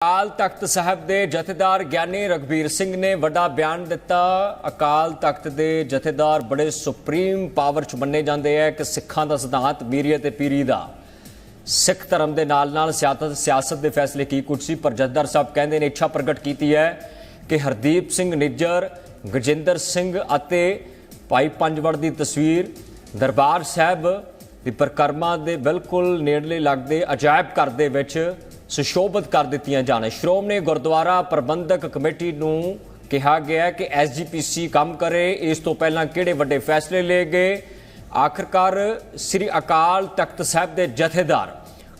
ਅਕਾਲ ਤਖਤ ਸਾਹਿਬ ਦੇ ਜਥੇਦਾਰ ਗਿਆਨੀ ਰਗਵੀਰ ਸਿੰਘ ਨੇ ਵੱਡਾ ਬਿਆਨ ਦਿੱਤਾ। ਅਕਾਲ ਤਖਤ ਦੇ ਜਥੇਦਾਰ ਬੜੇ ਸੁਪਰੀਮ ਪਾਵਰ ਚ ਮੰਨੇ ਜਾਂਦੇ ਆ ਕਿ ਸਿੱਖਾਂ ਦਾ ਸਿਧਾਂਤ ਵੀਰੀਏ ਤੇ ਪੀਰੀ ਦਾ। ਸਿੱਖ ਧਰਮ ਦੇ ਨਾਲ ਨਾਲ ਸਿਆਸਤ ਸਿਆਸਤ ਦੇ ਫੈਸਲੇ ਕੀ ਕੁਝ ਸੀ? ਪਰ ਜਥੇਦਾਰ ਸਾਹਿਬ ਕਹਿੰਦੇ ਨੇ ਇੱਛਾ ਪ੍ਰਗਟ ਕੀਤੀ ਹੈ ਕਿ ਹਰਦੀਪ ਸਿੰਘ ਨਿੱਜਰ, ਗਜਿੰਦਰ ਸਿੰਘ ਅਤੇ ਭਾਈ ਪੰਜਵੜ ਦੀ ਤਸਵੀਰ ਦਰਬਾਰ ਸਾਹਿਬ ਦੀ ਪ੍ਰਕਰਮਾ ਦੇ ਬਿਲਕੁਲ ਨੇੜਲੇ ਲੱਗਦੇ, ਅਜਾਇਬ ਘਰ ਦੇ ਵਿੱਚ ਸੁਸ਼ੋਭਿਤ ਕਰ ਦਿੱਤੀਆਂ ਜਾਣ। ਸ਼੍ਰੋਮਣੀ ਗੁਰਦੁਆਰਾ ਪ੍ਰਬੰਧਕ ਕਮੇਟੀ ਨੂੰ ਕਿਹਾ ਗਿਆ ਹੈ ਕਿ ਐਸਜੀਪੀਸੀ ਕੰਮ ਕਰੇ। ਇਸ ਤੋਂ ਪਹਿਲਾਂ ਕਿਹੜੇ ਵੱਡੇ ਫੈਸਲੇ ਲਏ ਗਏ? ਆਖਰਕਾਰ ਸ੍ਰੀ ਅਕਾਲ ਤਖਤ ਸਾਹਿਬ ਦੇ ਜਥੇਦਾਰ,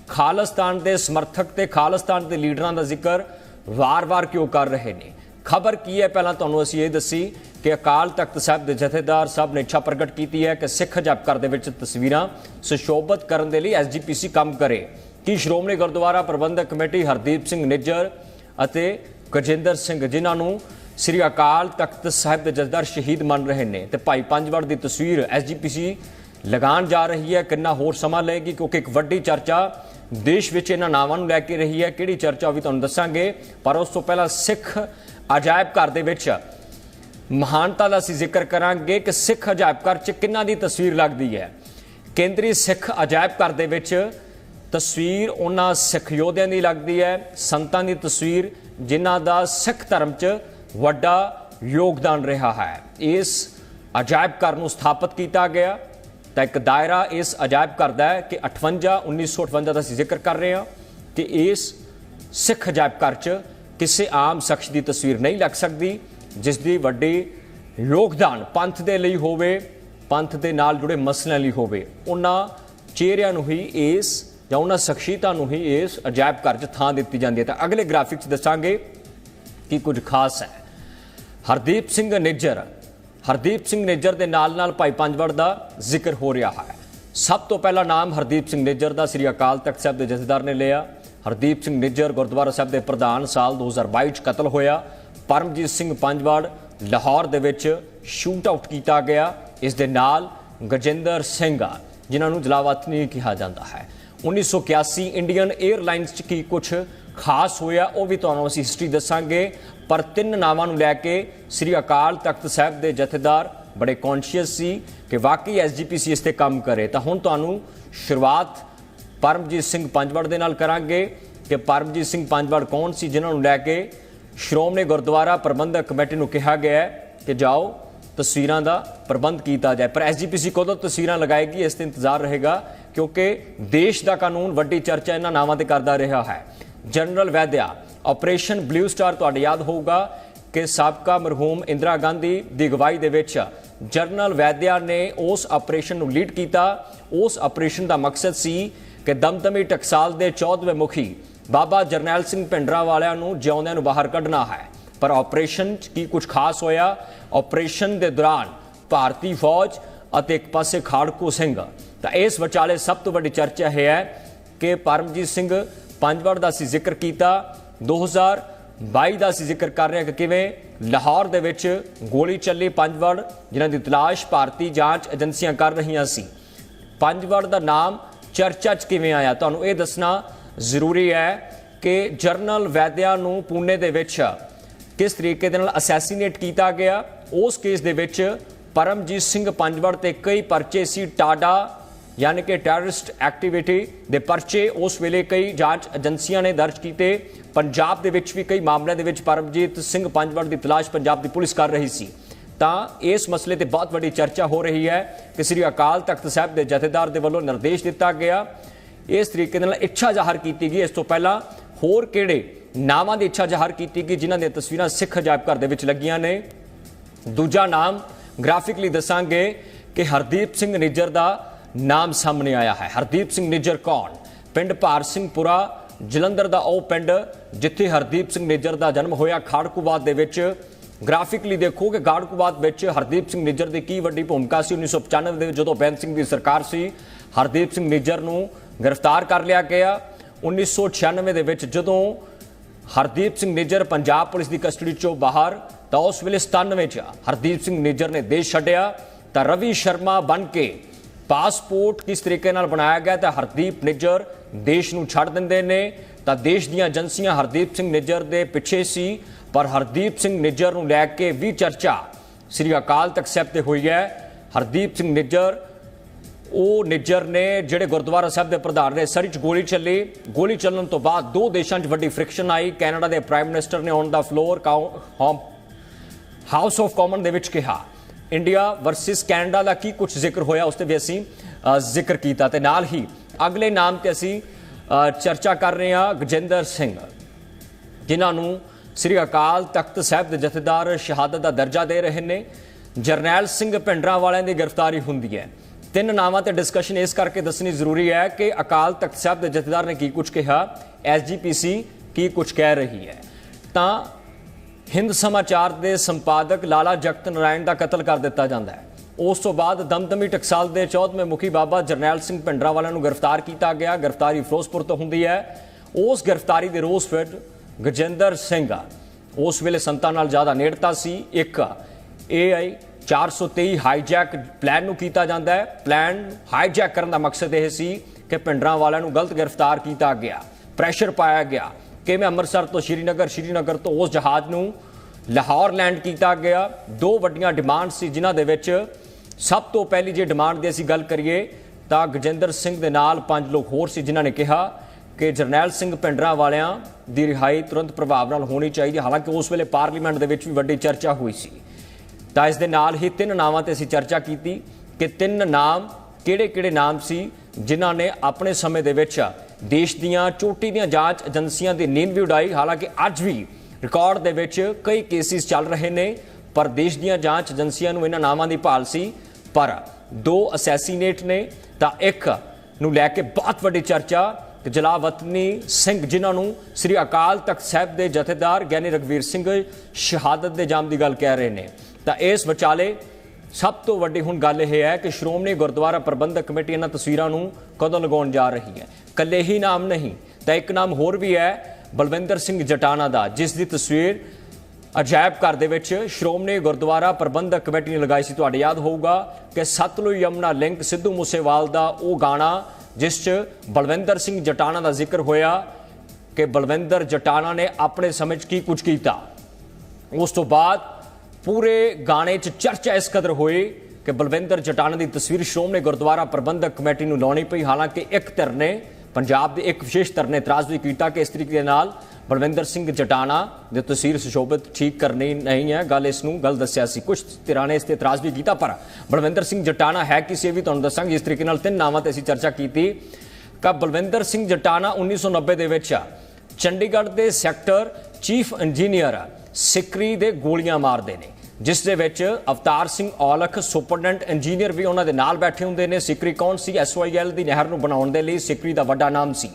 ਖਾਲਿਸਤਾਨ ਦੇ ਸਮਰਥਕ ਤੇ ਖਾਲਿਸਤਾਨ ਦੇ ਲੀਡਰਾਂ ਦਾ ਜ਼ਿਕਰ ਵਾਰ-ਵਾਰ ਕਿਉਂ ਕਰ ਰਹੇ ਨੇ? ਖਬਰ ਕੀ ਹੈ? ਪਹਿਲਾਂ ਤੁਹਾਨੂੰ ਅਸੀਂ ਇਹ ਦੱਸੀ ਕਿ ਅਕਾਲ ਤਖਤ ਸਾਹਿਬ ਦੇ ਜਥੇਦਾਰ ਸਾਹਿਬ ਨੇ ਇੱਛਾ ਪ੍ਰਗਟ ਕੀਤੀ ਹੈ ਕਿ ਸਿੱਖ ਜਪ ਘਰ ਦੇ ਵਿੱਚ ਤਸਵੀਰਾਂ ਸੁਸ਼ੋਭਿਤ ਕਰਨ ਦੇ ਲਈ ਐਸਜੀਪੀਸੀ ਕੰਮ ਕਰੇ। ਕਿ ਸ਼੍ਰੋਮਣੀ ਗੁਰਦੁਆਰਾ ਪ੍ਰਬੰਧਕ ਕਮੇਟੀ ਹਰਦੀਪ ਸਿੰਘ ਨਿੱਜਰ ਅਤੇ ਗਜਿੰਦਰ ਸਿੰਘ, ਜਿਨ੍ਹਾਂ ਨੂੰ ਸ੍ਰੀ ਅਕਾਲ ਤਖਤ ਸਾਹਿਬ ਦੇ ਜਥੇਦਾਰ ਸ਼ਹੀਦ ਮੰਨ ਰਹੇ ਨੇ। ਤੇ ਭਾਈ ਪੰਜਵੜ ਦੀ ਤਸਵੀਰ ਐਸਜੀਪੀਸੀ ਲਗਾਉਣ ਜਾ ਰਹੀ ਹੈ। ਕਿੰਨਾ ਹੋਰ ਸਮਾਂ ਲਏਗੀ, ਕਿਉਂਕਿ ਇੱਕ ਵੱਡੀ ਚਰਚਾ ਦੇਸ਼ ਵਿੱਚ ਇਹਨਾਂ ਨਾਵਾਂ ਨੂੰ ਲੈ ਕੇ ਰਹੀ ਹੈ। ਕਿਹੜੀ ਚਰਚਾ ਉਹ ਵੀ ਤੁਹਾਨੂੰ ਦੱਸਾਂਗੇ, ਪਰ ਉਸ ਤੋਂ ਪਹਿਲਾਂ ਸਿੱਖ ਅਜਾਇਬ ਘਰ ਦੇ ਵਿੱਚ ਮਹਾਨਤਾ ਦਾ ਅਸੀਂ ਜ਼ਿਕਰ ਕਰਾਂਗੇ ਕਿ ਸਿੱਖ ਅਜਾਇਬ ਘਰ 'ਚ ਕਿੰਨਾ ਦੀ ਤਸਵੀਰ ਲੱਗਦੀ ਹੈ। ਕੇਂਦਰੀ ਸਿੱਖ ਅਜਾਇਬ ਘਰ ਦੇ ਵਿੱਚ ਤਸਵੀਰ ਉਹਨਾਂ ਸਿੱਖ ਯੋਧਿਆਂ ਦੀ ਲੱਗਦੀ ਹੈ, ਸੰਤਾਂ ਦੀ ਤਸਵੀਰ, ਜਿਨ੍ਹਾਂ ਦਾ ਸਿੱਖ ਧਰਮ 'ਚ ਵੱਡਾ ਯੋਗਦਾਨ ਰਿਹਾ ਹੈ। ਇਸ ਅਜਾਇਬ ਘਰ ਨੂੰ ਸਥਾਪਿਤ ਕੀਤਾ ਗਿਆ। ਤਾਂ ਇੱਕ ਦਾਇਰਾ ਇਸ ਅਜਾਇਬ ਘਰ ਦਾ ਹੈ ਕਿ 58 1958 ਦਾ ਅਸੀਂ ਜ਼ਿਕਰ ਕਰ ਰਹੇ ਹਾਂ ਕਿ ਇਸ ਸਿੱਖ ਅਜਾਇਬ ਘਰ 'ਚ ਕਿਸੇ ਆਮ ਸ਼ਖਸ ਦੀ ਤਸਵੀਰ ਨਹੀਂ ਲੱਗ ਸਕਦੀ, ਜਿਸ ਦੀ ਵੱਡੀ ਯੋਗਦਾਨ ਪੰਥ ਦੇ ਲਈ ਹੋਵੇ, ਪੰਥ ਦੇ ਨਾਲ ਜੁੜੇ ਮਸਲਿਆਂ ਲਈ ਹੋਵੇ। ਉਹਨਾਂ ਚਿਹਰਿਆਂ ਨੂੰ ਹੀ ਇਸ ਜਾਂ ਉਹਨਾਂ ਸ਼ਖਸੀਅਤਾਂ ਨੂੰ ਹੀ ਇਸ ਅਜਾਇਬ ਘਰ 'ਚ ਥਾਂ ਦਿੱਤੀ ਜਾਂਦੀ ਹੈ। ਤਾਂ ਅਗਲੇ ਗ੍ਰਾਫਿਕ 'ਚ ਦੱਸਾਂਗੇ ਕਿ ਕੁਝ ਖਾਸ ਹੈ। ਹਰਦੀਪ ਸਿੰਘ ਨਿੱਜਰ, ਹਰਦੀਪ ਸਿੰਘ ਨਿੱਜਰ ਦੇ ਨਾਲ-ਨਾਲ ਭਾਈ ਪੰਜਵੜ ਦਾ ਜ਼ਿਕਰ ਹੋ ਰਿਹਾ ਹੈ। ਸਭ ਤੋਂ ਪਹਿਲਾ ਨਾਮ ਹਰਦੀਪ ਸਿੰਘ ਨਿੱਜਰ ਦਾ ਸ੍ਰੀ ਅਕਾਲ ਤਖਤ ਸਾਹਿਬ ਦੇ ਜਥੇਦਾਰ ਨੇ ਲਿਆ। ਹਰਦੀਪ ਸਿੰਘ ਨਿੱਜਰ ਗੁਰਦੁਆਰਾ ਸਾਹਿਬ ਦੇ ਪ੍ਰਧਾਨ ਸਾਲ 2022 ਚ ਕਤਲ ਹੋਇਆ। ਪਰਮਜੀਤ ਸਿੰਘ ਪੰਜਵੜ ਲਾਹੌਰ ਦੇ ਵਿੱਚ ਸ਼ੂਟ ਆਊਟ ਕੀਤਾ ਗਿਆ। ਇਸ ਦੇ ਨਾਲ ਗਜਿੰਦਰ ਸਿੰਘ, ਜਿਨ੍ਹਾਂ ਨੂੰ ਜਲਾਵਤਨੀ ਕਿਹਾ ਜਾਂਦਾ ਹੈ। 1981 ਇੰਡੀਅਨ 에ਅਰਲਾਈਨਸ ਚ ਕੀ ਕੁਝ ਖਾਸ ਹੋਇਆ ਉਹ ਵੀ ਤੁਹਾਨੂੰ ਅਸੀਂ ਹਿਸਟਰੀ ਦੱਸਾਂਗੇ। ਪਰ ਤਿੰਨ ਨਾਵਾਂ ਨੂੰ ਲੈ ਕੇ ਸ੍ਰੀ ਅਕਾਲ ਤਖਤ ਸਾਹਿਬ ਦੇ ਜਥੇਦਾਰ ਬੜੇ ਕੌਨਸ਼ੀਅਸ ਸੀ ਕਿ ਵਾਕਈ ਐਸਜੀਪੀਸੀ ਇਸ ਤੇ ਕੰਮ ਕਰੇ। ਤਾਂ ਹੁਣ ਤੁਹਾਨੂੰ ਸ਼ੁਰੂਆਤ ਪਰਮਜੀਤ ਸਿੰਘ ਪੰਜਵੜ ਦੇ ਨਾਲ ਕਰਾਂਗੇ ਕਿ ਪਰਮਜੀਤ ਸਿੰਘ ਪੰਜਵੜ ਕੌਣ ਸੀ, ਜਿਨ੍ਹਾਂ ਨੂੰ ਲੈ ਕੇ ਸ਼੍ਰੋਮਣੀ ਗੁਰਦੁਆਰਾ ਪ੍ਰਬੰਧਕ ਕਮੇਟੀ ਨੂੰ ਕਿਹਾ ਗਿਆ ਕਿ ਜਾਓ, ਤਸਵੀਰਾਂ ਦਾ ਪ੍ਰਬੰਧ ਕੀਤਾ ਜਾਏ। ਪਰ ਐਸਜੀਪੀਸੀ ਕਦੋਂ ਤਸਵੀਰਾਂ ਲਗਾਏਗੀ, ਇਸ ਤੇ ਇੰਤਜ਼ਾਰ ਰਹੇਗਾ। ਕਿਉਂਕਿ ਦੇਸ਼ ਦਾ ਕਾਨੂੰਨ ਵੱਡੀ ਚਰਚਾ ਇਹਨਾਂ ਨਾਵਾਂ ਤੇ ਕਰਦਾ ਰਿਹਾ ਹੈ। General Vaidya, Operation Blue Star ਤੁਹਾਡੇ ਯਾਦ ਹੋਊਗਾ ਕਿ ਸਾਬਕਾ ਮਰਹੂਮ ਇੰਦਰਾ ਗਾਂਧੀ ਦੀ ਅਗਵਾਈ ਦੇ ਵਿੱਚ ਜਨਰਲ ਵੈਦਿਆ ਨੇ ਉਸ ਆਪਰੇਸ਼ਨ ਨੂੰ ਲੀਡ ਕੀਤਾ। ਉਸ ਆਪਰੇਸ਼ਨ ਦਾ ਮਕਸਦ ਸੀ ਕਿ ਦਮਦਮੀ ਟਕਸਾਲ ਦੇ 14ਵੇਂ ਮੁਖੀ ਬਾਬਾ ਜਰਨੈਲ ਸਿੰਘ ਭਿੰਡਰਾ ਵਾਲਿਆਂ ਨੂੰ ਜਿਉਂਦਿਆਂ ਨੂੰ ਬਾਹਰ ਕੱਢਣਾ ਹੈ। ਪਰ ਆਪਰੇਸ਼ਨ 'ਚ ਕੀ ਕੁਝ ਖਾਸ ਹੋਇਆ? ਆਪਰੇਸ਼ਨ ਦੇ ਦੌਰਾਨ ਭਾਰਤੀ ਫੌਜ ਅਤੇ ਇੱਕ ਪਾਸੇ ਖਾੜਕੂ ਸਿੰਘ ਤਾਂ ਇਸ ਵਿਚਾਲੇ ਸਭ ਤੋਂ ਵੱਡੀ ਚਰਚਾ ਇਹ ਹੈ ਕਿ ਪਰਮਜੀਤ ਸਿੰਘ ਪੰਜਵੜ ਦਾ ਸੀ ਜ਼ਿਕਰ ਕੀਤਾ 2022 ਦਾ ਸੀ ਜ਼ਿਕਰ ਕਰ ਰਿਹਾ ਕਿ ਕਿਵੇਂ ਲਾਹੌਰ ਦੇ ਵਿੱਚ ਗੋਲੀ ਚੱਲੀ ਪੰਜਵੜ, ਜਿਨ੍ਹਾਂ ਦੀ ਤਲਾਸ਼ ਭਾਰਤੀ ਜਾਂਚ ਏਜੰਸੀਆਂ ਕਰ ਰਹੀਆਂ ਸੀ। ਪੰਜਵੜ ਦਾ ਨਾਮ ਚਰਚਾ 'ਚ ਕਿਵੇਂ ਆਇਆ? ਤੁਹਾਨੂੰ ਇਹ ਦੱਸਣਾ ਜ਼ਰੂਰੀ ਹੈ ਕਿ ਜਰਨਲ ਵੈਦਿਆ ਨੂੰ ਪੂਨੇ ਦੇ ਵਿੱਚ ਕਿਸ ਤਰੀਕੇ ਦੇ ਨਾਲ ਅਸੈਸੀਨੇਟ ਕੀਤਾ ਗਿਆ, ਉਸ ਕੇਸ ਦੇ ਵਿੱਚ ਪਰਮਜੀਤ ਸਿੰਘ ਪੰਜਵੜ ਤੇ ਕਈ ਪਰਚੇ ਸੀ, ਟਾਡਾ ਯਾਨੀ ਕਿ ਟੈਰਰਿਸਟ ਐਕਟੀਵਿਟੀ ਦੇ ਪਰਚੇ ਉਸ ਵੇਲੇ ਕਈ ਜਾਂਚ ਏਜੰਸੀਆਂ ਨੇ ਦਰਜ ਕੀਤੇ। ਪੰਜਾਬ ਦੇ ਵਿੱਚ ਵੀ ਕਈ ਮਾਮਲਿਆਂ ਦੇ ਵਿੱਚ ਪਰਮਜੀਤ ਸਿੰਘ ਪੰਜਵੜ ਦੀ ਤਲਾਸ਼ ਪੰਜਾਬ ਦੀ ਪੁਲਿਸ ਕਰ ਰਹੀ ਸੀ। ਤਾਂ ਇਸ ਮਸਲੇ ਤੇ ਬਹੁਤ ਵੱਡੀ ਚਰਚਾ ਹੋ ਰਹੀ ਹੈ ਕਿ ਸ੍ਰੀ ਅਕਾਲ ਤਖਤ ਸਾਹਿਬ ਦੇ ਜਥੇਦਾਰ ਦੇ ਵੱਲੋਂ ਨਿਰਦੇਸ਼ ਦਿੱਤਾ ਗਿਆ। ਇਸ ਤਰੀਕੇ ਦੇ ਨਾਲ ਇੱਛਾ ਜ਼ਾਹਰ ਕੀਤੀ ਗਈ। ਇਸ ਤੋਂ ਪਹਿਲਾਂ ਹੋਰ ਕਿਹੜੇ ਨਾਵਾਂ ਦੀ ਇੱਛਾ ਜ਼ਾਹਰ ਕੀਤੀ ਗਈ ਜਿਨ੍ਹਾਂ ਦੀਆਂ ਤਸਵੀਰਾਂ ਸਿੱਖ ਅਜਾਇਬ ਘਰ ਦੇ ਵਿੱਚ ਲੱਗੀਆਂ ਨੇ? ਦੂਜਾ ਨਾਮ ਗ੍ਰਾਫਿਕਲੀ ਦੱਸਾਂਗੇ ਕਿ ਹਰਦੀਪ ਸਿੰਘ ਨਿੱਜਰ ਦਾ ਨਾਮ ਸਾਹਮਣੇ ਆਇਆ ਹੈ। ਹਰਦੀਪ ਸਿੰਘ ਨਿੱਜਰ ਕੌਣ? ਪਿੰਡ ਭਾਰ ਸਿੰਘਪੁਰਾ, ਜਲੰਧਰ ਦਾ ਉਹ ਪਿੰਡ, ਜਿੱਥੇ ਹਰਦੀਪ ਸਿੰਘ ਨਿੱਜਰ ਦਾ ਜਨਮ ਹੋਇਆ। ਖਾੜਕੂਬਾਦ ਦੇ ਵਿੱਚ ਗ੍ਰਾਫਿਕਲੀ ਦੇਖੋ ਕਿ ਖਾੜਕੂਬਾਦ ਵਿੱਚ ਹਰਦੀਪ ਸਿੰਘ ਨਿੱਜਰ ਦੀ ਕੀ ਵੱਡੀ ਭੂਮਿਕਾ ਸੀ? 1995 ਦੇ ਵਿੱਚ ਜਦੋਂ ਬੈਂਸ ਸਿੰਘ ਦੀ ਸਰਕਾਰ ਸੀ, ਹਰਦੀਪ ਸਿੰਘ ਨਿੱਜਰ ਨੂੰ ਗ੍ਰਿਫਤਾਰ ਕਰ ਲਿਆ ਗਿਆ। 1996 ਦੇ ਵਿੱਚ ਜਦੋਂ ਹਰਦੀਪ ਸਿੰਘ ਨਿੱਜਰ ਪੰਜਾਬ ਪੁਲਿਸ ਦੀ ਕਸਟਡੀ ਚੋਂ ਬਾਹਰ, ਤਾਂ ਉਸ ਵੇਲੇ 97 ਚ ਹਰਦੀਪ ਸਿੰਘ ਨਿੱਜਰ ਨੇ ਦੇਸ਼ ਛੱਡਿਆ, ਤਾਂ ਰਵੀ ਸ਼ਰਮਾ ਬਣ ਕੇ ਪਾਸਪੋਰਟ ਕਿਸ ਤਰੀਕੇ ਨਾਲ ਬਣਾਇਆ ਗਿਆ ਤਾਂ ਹਰਦੀਪ ਨਿੱਜਰ ਦੇਸ਼ ਨੂੰ ਛੱਡ ਦਿੰਦੇ ਨੇ। ਤਾਂ ਦੇਸ਼ ਦੀਆਂ ਏਜੰਸੀਆਂ ਹਰਦੀਪ ਸਿੰਘ ਨਿੱਜਰ ਦੇ ਪਿੱਛੇ ਸੀ, ਪਰ ਹਰਦੀਪ ਸਿੰਘ ਨਿੱਜਰ ਨੂੰ ਲੈ ਕੇ ਵੀ ਚਰਚਾ ਸ੍ਰੀ ਅਕਾਲ ਤਖਤ ਸਾਹਿਬ ਤੇ ਹੋਈ ਹੈ। ਹਰਦੀਪ ਸਿੰਘ ਨਿੱਜਰ, ਉਹ ਨਿੱਜਰ ਨੇ ਜਿਹੜੇ ਗੁਰਦੁਆਰਾ ਸਾਹਿਬ ਦੇ ਪ੍ਰਧਾਨ ਨੇ ਸਰੀ ਚ ਗੋਲੀ ਚੱਲੀ। ਗੋਲੀ ਚੱਲਣ ਤੋਂ ਬਾਅਦ ਦੋ ਦੇਸ਼ਾਂ 'ਚ ਵੱਡੀ ਫ੍ਰਿਕਸ਼ਨ ਆਈ। ਕੈਨੇਡਾ ਦੇ ਪ੍ਰਾਈਮ ਮਿਨਿਸਟਰ ਨੇ on the floor House of Common ਦੇ ਵਿੱਚ ਕਿਹਾ। ਇੰਡੀਆ ਵਰਸਸ ਕੈਨੇਡਾ ਦਾ ਕੀ ਕੁਝ ਜ਼ਿਕਰ ਹੋਇਆ, ਉਸ ਤੇ ਵੀ ਅਸੀਂ ਜ਼ਿਕਰ ਕੀਤਾ ਤੇ ਨਾਲ ਹੀ ਅਗਲੇ ਨਾਮ ਤੇ ਅਸੀਂ ਚਰਚਾ ਕਰ ਰਹੇ ਹਾਂ ਗਜਿੰਦਰ ਸਿੰਘ, ਜਿਨ੍ਹਾਂ ਨੂੰ ਸ੍ਰੀ ਅਕਾਲ ਤਖਤ ਸਾਹਿਬ ਦੇ ਜਥੇਦਾਰ ਸ਼ਹਾਦਤ ਦਾ ਦਰਜਾ ਦੇ ਰਹੇ ਨੇ। ਜਰਨੈਲ ਸਿੰਘ ਭਿੰਡਰਾਂ ਵਾਲਿਆਂ ਦੀ ਗ੍ਰਿਫਤਾਰੀ ਹੁੰਦੀ ਹੈ। ਤਿੰਨ ਨਾਵਾਂ ਤੇ ਡਿਸਕਸ਼ਨ ਇਸ ਕਰਕੇ ਦੱਸਣੀ ਜ਼ਰੂਰੀ ਹੈ ਕਿ ਅਕਾਲ ਤਖਤ ਸਾਹਿਬ ਦੇ ਜਥੇਦਾਰ ਨੇ ਕੀ ਕੁਝ ਕਿਹਾ ਐਸਜੀਪੀਸੀ ਕੀ ਕੁਝ ਕਹਿ ਰਹੀ ਹੈ। ਤਾਂ ਹਿੰਦ ਸਮਾਚਾਰ ਦੇ ਸੰਪਾਦਕ ਲਾਲਾ ਜਗਤ ਨਾਰਾਇਣ ਦਾ ਕਤਲ ਕਰ ਦਿੱਤਾ ਜਾਂਦਾ ਹੈ। ਉਸ ਤੋਂ ਬਾਅਦ ਦਮਦਮੀ ਟਕਸਾਲ ਦੇ 14ਵੇਂ ਮੁਖੀ ਬਾਬਾ ਜਰਨੈਲ ਸਿੰਘ ਭਿੰਡਰਾਂ ਵਾਲਿਆਂ ਨੂੰ ਗ੍ਰਿਫਤਾਰ ਕੀਤਾ ਗਿਆ। ਗ੍ਰਿਫਤਾਰੀ ਫਿਰੋਜ਼ਪੁਰ ਤੋਂ ਹੁੰਦੀ ਹੈ। ਉਸ ਗ੍ਰਿਫਤਾਰੀ ਦੇ ਰੋਸ ਫਿਰ ਗਜਿੰਦਰ ਸਿੰਘ ਉਸ ਵੇਲੇ ਸੰਤਾਂ ਨਾਲ ਜ਼ਿਆਦਾ ਨੇੜਤਾ ਸੀ। ਇੱਕ ਏਆਈ 423 ਹਾਈਜੈਕ ਪਲਾਨ ਨੂੰ ਕੀਤਾ ਜਾਂਦਾ ਹੈ। ਪਲਾਨ ਹਾਈਜੈਕ ਕਰਨ ਦਾ ਮਕਸਦ ਇਹ ਸੀ ਕਿ ਭਿੰਡਰਾਂ ਵਾਲਿਆਂ ਨੂੰ ਗਲਤ ਗ੍ਰਿਫਤਾਰ ਕੀਤਾ ਗਿਆ। ਪ੍ਰੈਸ਼ਰ ਪਾਇਆ ਗਿਆ। ਕਿ ਮੈਂ ਅੰਮ੍ਰਿਤਸਰ ਤੋਂ ਸ਼੍ਰੀਨਗਰ ਸ਼੍ਰੀਨਗਰ ਤੋਂ ਉਸ ਜਹਾਜ਼ ਨੂੰ ਲਾਹੌਰ ਲੈਂਡ ਕੀਤਾ ਗਿਆ। ਦੋ ਵੱਡੀਆਂ ਡਿਮਾਂਡ ਸੀ, ਜਿਨ੍ਹਾਂ ਦੇ ਵਿੱਚ ਸਭ ਤੋਂ ਪਹਿਲੀ ਜੇ ਡਿਮਾਂਡ ਦੀ ਅਸੀਂ ਗੱਲ ਕਰੀਏ ਤਾਂ ਗਜਿੰਦਰ ਸਿੰਘ ਦੇ ਨਾਲ ਪੰਜ ਲੋਕ ਹੋਰ ਸੀ, ਜਿਨ੍ਹਾਂ ਨੇ ਕਿਹਾ ਕਿ ਜਰਨੈਲ ਸਿੰਘ ਪਿੰਡਰਾਂ ਵਾਲਿਆਂ ਦੀ ਰਿਹਾਈ ਤੁਰੰਤ ਪ੍ਰਭਾਵ ਨਾਲ ਹੋਣੀ ਚਾਹੀਦੀ ਹਾਲਾਂਕਿ ਉਸ ਵੇਲੇ ਪਾਰਲੀਮੈਂਟ ਦੇ ਵਿੱਚ ਵੀ ਵੱਡੀ ਚਰਚਾ ਹੋਈ ਸੀ। ਤਾਂ ਇਸ ਦੇ ਨਾਲ ਹੀ ਤਿੰਨ ਨਾਵਾਂ ਤੇ ਅਸੀਂ ਚਰਚਾ ਕੀਤੀ ਕਿ ਤਿੰਨ ਨਾਮ ਕਿਹੜੇ-ਕਿਹੜੇ ਨਾਮ ਸੀ, ਜਿਨ੍ਹਾਂ ਨੇ ਆਪਣੇ ਸਮੇਂ ਦੇ ਵਿੱਚ ਦੇਸ਼ ਦੀਆਂ ਚੋਟੀ ਦੀਆਂ ਜਾਂਚ ਏਜੰਸੀਆਂ ਦੀ ਨੀਂਦ ਵੀ ਉਡਾਈ। ਹਾਲਾਂਕਿ ਅੱਜ ਵੀ ਰਿਕਾਰਡ ਦੇ ਵਿੱਚ ਕਈ ਕੇਸਿਸ ਚੱਲ ਰਹੇ ਨੇ, ਪਰ ਦੇਸ਼ ਦੀਆਂ ਜਾਂਚ ਏਜੰਸੀਆਂ ਨੂੰ ਇਹਨਾਂ ਨਾਵਾਂ ਦੀ ਭਾਲ ਸੀ। ਪਰ ਦੋ ਅਸੈਸੀਨੇਟ ਨੇ, ਤਾਂ ਇੱਕ ਨੂੰ ਲੈ ਕੇ ਬਹੁਤ ਵੱਡੀ ਚਰਚਾ ਕਿ ਜਲਾਵਤਨੀ ਸਿੰਘ, ਜਿਨ੍ਹਾਂ ਨੂੰ ਸ੍ਰੀ ਅਕਾਲ ਤਖਤ ਸਾਹਿਬ ਦੇ ਜਥੇਦਾਰ ਗਿਆਨੀ ਰਗਵੀਰ ਸਿੰਘ ਸ਼ਹਾਦਤ ਦੇ ਜਾਮ ਦੀ ਗੱਲ ਕਹਿ ਰਹੇ ਨੇ। ਤਾਂ ਇਸ ਵਿਚਾਲੇ ਸਭ ਤੋਂ ਵੱਡੀ ਹੁਣ ਗੱਲ ਇਹ ਹੈ ਕਿ ਸ਼੍ਰੋਮਣੀ ਗੁਰਦੁਆਰਾ ਪ੍ਰਬੰਧਕ ਕਮੇਟੀ ਇਹਨਾਂ ਤਸਵੀਰਾਂ ਨੂੰ ਕਦੋਂ ਲਗਾਉਣ ਜਾ ਰਹੀ ਹੈ? ਕੱਲੇ ਹੀ ਨਾਮ ਨਹੀਂ, ਤਾਂ ਇੱਕ ਨਾਮ ਹੋਰ ਵੀ ਹੈ, ਬਲਵਿੰਦਰ ਸਿੰਘ ਜਟਾਣਾ ਦਾ, ਜਿਸ ਦੀ ਤਸਵੀਰ ਅਜਾਇਬ ਘਰ ਦੇ ਵਿੱਚ ਸ਼੍ਰੋਮਣੀ ਗੁਰਦੁਆਰਾ ਪ੍ਰਬੰਧਕ ਕਮੇਟੀ ਨੇ ਲਗਾਈ ਸੀ। ਤੁਹਾਡੇ ਯਾਦ ਹੋਊਗਾ ਕਿ ਸਤਲੁਜ ਯਮਨਾ ਲਿੰਕ ਸਿੱਧੂ ਮੂਸੇਵਾਲ ਦਾ ਉਹ ਗਾਣਾ, ਜਿਸ 'ਚ ਬਲਵਿੰਦਰ ਸਿੰਘ ਜਟਾਣਾ ਦਾ ਜ਼ਿਕਰ ਹੋਇਆ ਕਿ ਬਲਵਿੰਦਰ ਜਟਾਣਾ ਨੇ ਆਪਣੇ ਸਮੇਂ 'ਚ ਕੀ ਕੁਝ ਕੀਤਾ। ਉਸ ਤੋਂ ਬਾਅਦ ਪੂਰੇ ਗਾਣੇ 'ਚ ਚਰਚਾ ਇਸ ਕਦਰ ਹੋਈ ਕਿ ਬਲਵਿੰਦਰ ਜਟਾਣਾ ਦੀ ਤਸਵੀਰ ਸ਼੍ਰੋਮਣੀ ਗੁਰਦੁਆਰਾ ਪ੍ਰਬੰਧਕ ਕਮੇਟੀ ਨੂੰ ਲਾਉਣੀ ਪਈ। ਹਾਲਾਂਕਿ ਇੱਕ ਧਿਰ ਨੇ, ਪੰਜਾਬ ਦੇ ਇੱਕ ਵਿਸ਼ੇਸ਼ ਧਿਰ ਨੇ ਇਤਰਾਜ਼ ਵੀ ਕੀਤਾ ਕਿ ਇਸ ਤਰੀਕੇ ਦੇ ਨਾਲ ਬਲਵਿੰਦਰ ਸਿੰਘ ਜਟਾਣਾ ਦੀ ਤਸਵੀਰ ਸੁਸ਼ੋਭਿਤ ਠੀਕ ਕਰਨੀ ਨਹੀਂ ਹੈ। ਗੱਲ ਇਸ ਨੂੰ ਗੱਲ ਦੱਸਿਆ ਸੀ। ਕੁਝ ਧਿਰਾਂ ਨੇ ਇਸ ਤੇ ਇਤਰਾਜ਼ ਵੀ ਕੀਤਾ, ਪਰ ਬਲਵਿੰਦਰ ਸਿੰਘ ਜਟਾਣਾ ਹੈ ਕਿਸੇ ਵੀ ਤੁਹਾਨੂੰ ਦੱਸਾਂਗੇ। ਜਿਸ ਤਰੀਕੇ ਨਾਲ ਤਿੰਨ ਨਾਵਾਂ ਤੇ ਅਸੀਂ ਚਰਚਾ ਕੀਤੀ ਕਿ ਬਲਵਿੰਦਰ ਸਿੰਘ ਜਟਾਣਾ 1990 ਦੇ ਵਿੱਚ ਚੰਡੀਗੜ੍ਹ ਦੇ ਸੈਕਟਰ ਚੀਫ ਇੰਜੀਨੀਅਰ ਸਿਕਰੀ ਦੇ ਗੋਲੀਆਂ ਮਾਰਦੇ ਨੇ। ਜਿਸ ਦੇ ਵਿੱਚ ਅਵਤਾਰ ਸਿੰਘ ਔਲਖ, ਸੁਪਰਡੈਂਟ ਇੰਜੀਨੀਅਰ ਵੀ ਉਹਨਾਂ ਦੇ ਨਾਲ ਬੈਠੇ ਹੁੰਦੇ ਨੇ। ਸਿਕਰੀ ਕੌਣ ਸੀ? ਐਸਵਾਈਐਲ ਦੀ ਨਹਿਰ ਨੂੰ ਬਣਾਉਣ ਦੇ ਲਈ ਸਿਕਰੀ ਦਾ ਵੱਡਾ ਨਾਮ ਸੀ।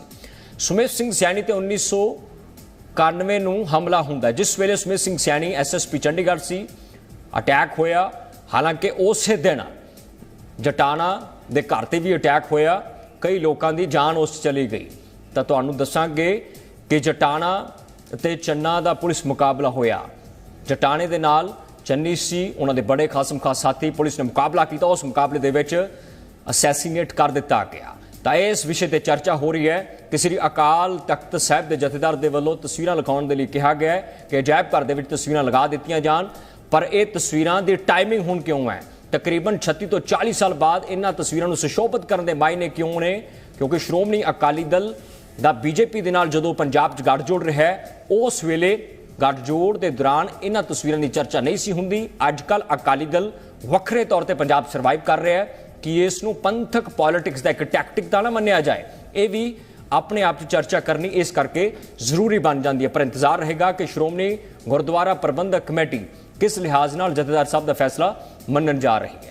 ਸੁਮੇਸ਼ ਸਿੰਘ ਸੈਣੀ ਤੇ 1991 ਨੂੰ ਹਮਲਾ ਹੁੰਦਾ ਜਿਸ ਵੇਲੇ ਸੁਮੇਸ਼ ਸਿੰਘ ਸੈਣੀ ਐਸਐਸਪੀ ਚੰਡੀਗੜ੍ਹ ਸੀ, ਅਟੈਕ ਹੋਇਆ। ਹਾਲਾਂਕਿ ਉਸੇ ਦਿਨ ਜਟਾਣਾ ਦੇ ਘਰ ਤੇ ਵੀ ਅਟੈਕ ਹੋਇਆ। ਕਈ ਲੋਕਾਂ ਦੀ ਜਾਨ ਉਸ ਚਲੀ ਗਈ। ਤਾਂ ਤੁਹਾਨੂੰ ਦੱਸਾਂਗੇ ਕਿ ਜਟਾਣਾ ਤੇ ਚੰਨਾ ਦਾ ਪੁਲਿਸ ਮੁਕਾਬਲਾ ਹੋਇਆ। ਜਟਾਣੇ ਦੇ ਨਾਲ ਚੰਨੀ ਸੀ, ਉਹਨਾਂ ਦੇ ਬੜੇ ਖਾਸਮ ਖਾਸ ਸਾਥੀ ਪੁਲਿਸ ਨੇ ਮੁਕਾਬਲਾ ਕੀਤਾ। ਉਸ ਮੁਕਾਬਲੇ ਦੇ ਵਿੱਚ ਅਸੈਸੀਨੇਟ ਕਰ ਦਿੱਤਾ ਗਿਆ। ਤਾਂ ਇਸ ਵਿਸ਼ੇ ਤੇ ਚਰਚਾ ਹੋ ਰਹੀ ਹੈ ਕਿ ਸ੍ਰੀ ਅਕਾਲ ਤਖਤ ਸਾਹਿਬ ਦੇ ਜਥੇਦਾਰ ਦੇ ਵੱਲੋਂ ਤਸਵੀਰਾਂ ਲਗਾਉਣ ਦੇ ਲਈ ਕਿਹਾ ਗਿਆ ਹੈ ਕਿ ਅਜਾਇਬ ਘਰ ਦੇ ਵਿੱਚ ਤਸਵੀਰਾਂ ਲਗਾ ਦਿੱਤੀਆਂ ਜਾਣ। ਪਰ ਇਹ ਤਸਵੀਰਾਂ ਦੀ ਟਾਈਮਿੰਗ ਹੁਣ ਕਿਉਂ ਹੈ? ਤਕਰੀਬਨ 36 ਤੋਂ 40 ਸਾਲ ਬਾਅਦ ਇਹਨਾਂ ਤਸਵੀਰਾਂ ਨੂੰ ਸੁਸ਼ੋਭਿਤ ਕਰਨ ਦੇ ਮਾਇਨੇ ਕਿਉਂ ਨੇ? ਕਿਉਂਕਿ ਸ਼੍ਰੋਮਣੀ ਅਕਾਲੀ ਦਲ ਦਾ ਬੀਜੇਪੀ ਦੇ ਨਾਲ ਜਦੋਂ ਪੰਜਾਬ 'ਚ ਗੱਠਜੋੜ ਰਿਹਾ ਉਸ ਵੇਲੇ ਗੱਠਜੋੜ ਦੇ ਦੌਰਾਨ ਇਹਨਾਂ ਤਸਵੀਰਾਂ ਦੀ ਚਰਚਾ ਨਹੀਂ ਸੀ ਹੁੰਦੀ। ਅੱਜ ਕੱਲ ਅਕਾਲੀ ਦਲ ਵੱਖਰੇ ਤੌਰ ਤੇ ਪੰਜਾਬ ਸਰਵਾਈਵ ਕਰ ਰਿਹਾ ਹੈ ਕਿ ਇਸ ਨੂੰ ਪੰਥਕ ਪੋਲਿਟਿਕਸ ਦਾ ਇੱਕ ਟੈਕਟਿਕ ਤਾਂ ਨਾ ਮੰਨਿਆ ਜਾਏ। ਇਹ ਵੀ ਆਪਣੇ ਆਪ 'ਚ ਚਰਚਾ ਕਰਨੀ, ਇਸ ਕਰਕੇ ਜ਼ਰੂਰੀ ਬਣ ਜਾਂਦੀ ਹੈ। ਪਰ ਇੰਤਜ਼ਾਰ ਰਹੇਗਾ ਕਿ ਸ਼੍ਰੋਮਣੀ ਗੁਰਦੁਆਰਾ ਪ੍ਰਬੰਧਕ ਕਮੇਟੀ ਕਿਸ ਲਿਹਾਜ਼ ਨਾਲ ਜਥੇਦਾਰ ਸਾਹਿਬ ਦਾ ਫੈਸਲਾ ਮੰਨਣ ਜਾ ਰਹੀ ਹੈ।